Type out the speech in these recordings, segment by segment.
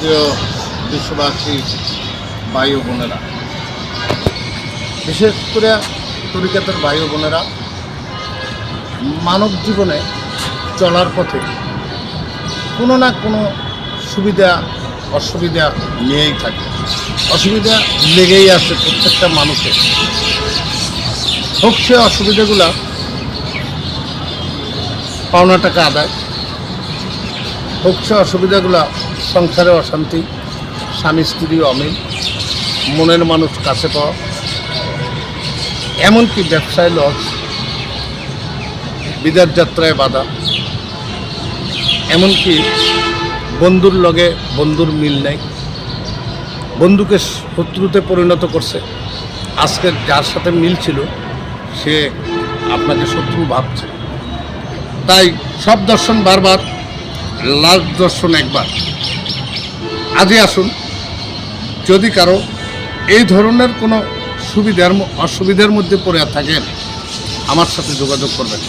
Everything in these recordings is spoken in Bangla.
প্রিয় বিশ্ববাসী ও বোনেরা, বিশেষ করে তরিকাতের বায়ু বোনেরা, মানব জীবনে চলার পথে কোনো না কোনো সুবিধা, অসুবিধা নিয়েই থাকে। অসুবিধা লেগেই আছে প্রত্যেকটা মানুষের। হোক সে অসুবিধাগুলা পাওনা টাকা আদায়, হোক সে অসুবিধাগুলা সংসারে অশান্তি, স্বামী, স্ত্রী অমিল, মনের মানুষ কাছে পাওয়া, এমনকি ব্যবসায় লস বিদার যাত্রায় বাধা, এমনকি বন্ধুর লগে বন্ধুর মিল নেই, বন্ধুকে শত্রুতে পরিণত করছে, আজকে যার সাথে মিল ছিল, সে আপনাকে শত্রু ভাবছে। তাই সব দর্শন বারবার, লাস্ট দর্শন একবার। আজই আসুন। যদি কারও এই ধরনের কোনো সুবিধার অসুবিধার মধ্যে পড়ে থাকেন, আমার সাথে যোগাযোগ করবেন।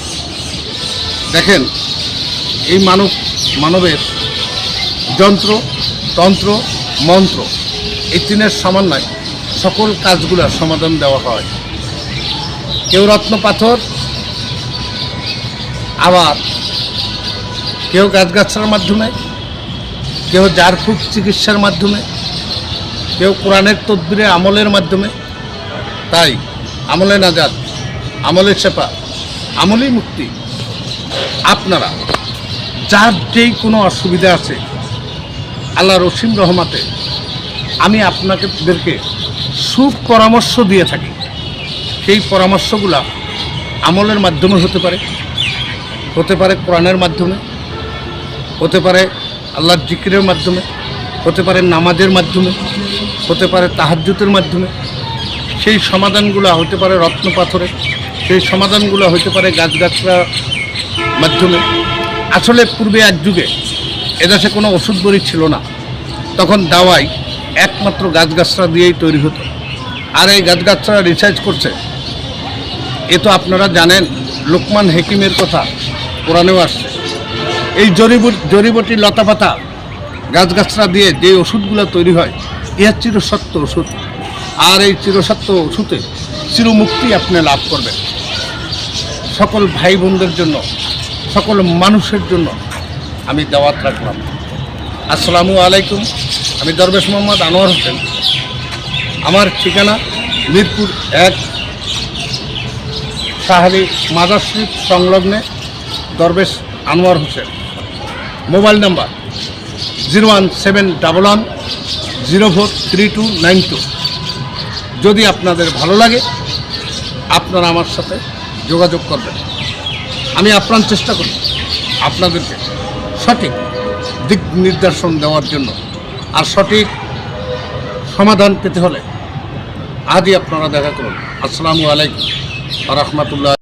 দেখেন, এই মানব, মানবের যন্ত্র, তন্ত্র, মন্ত্র, এই তিনের সামান্যায় সকল কাজগুলোর সমাধান দেওয়া হয়। কেউ রত্ন পাথর, আবার কেউ গাছগাছার মাধ্যমে কেউ জারফুক চিকিৎসার মাধ্যমে, কেউ কোরআনের তদবিরে আমলের মাধ্যমে। তাই আমলে নাজাদ আমলে সেপা আমলেই মুক্তি। আপনারা, যার যেই কোনো অসুবিধা আছে, আল্লাহ রসিম রহমাতে আমি আপনাদেরকে সুপরামর্শ দিয়ে থাকি। সেই পরামর্শগুলা আমলের মাধ্যমে হতে পারে। হতে পারে কোরআনের মাধ্যমে, হতে পারে আল্লাহর জিকিরের মাধ্যমে, হতে পারে নামাজের মাধ্যমে, হতে পারে তাহাজ্জুতের মাধ্যমে, সেই সমাধানগুলো হতে পারে রত্ন পাথরে, সেই সমাধানগুলো হতে পারে গাছগাছড়ার মাধ্যমে। আসলে পূর্বে এক যুগে এদেশে কোনো ওষুধ বড়ি ছিল না। তখন দাওয়াই একমাত্র গাছগাছড়া দিয়েই তৈরি হতো। আর এই গাছগাছড়া রিসার্চ করছে। এ তো আপনারা জানেন, লোকমান হেকিমের কথা, কোরআনেও আসছে। এই জড়িবুট জড়িবটি লতাপাতা গাছগাছরা দিয়ে যে ওষুধগুলো তৈরি হয় ইহার চিরসত্য ওষুধ। আর এই চিরসত্য ওষুধে চিরমুক্তি আপনি লাভ করবেন। সকল ভাই বোনদের জন্য, সকল মানুষের জন্য আমি দাওয়াত রাখলাম। আসসালামু আলাইকুম। আমি দরবেশ মোহাম্মদ আনোয়ার হোসেন। আমার ঠিকানা মিরপুর এক সাহারি মাদার সংলগ্নে দরবেশ Anwar Hossain. Mobile number zero one seven double one zero four three two nine two. যদি আপনাদের ভালো লাগে, আপনারা আমার সাথে যোগাযোগ করবেন। আমি আপ্রাণ চেষ্টা করি আপনাদেরকে সঠিক দিক নির্দেশন দেওয়ার জন্য। আর সঠিক সমাধান পেতে হলে আজই আপনারা দেখা করুন। আসসালামু আলাইকুম। রহমতুল্লাহ।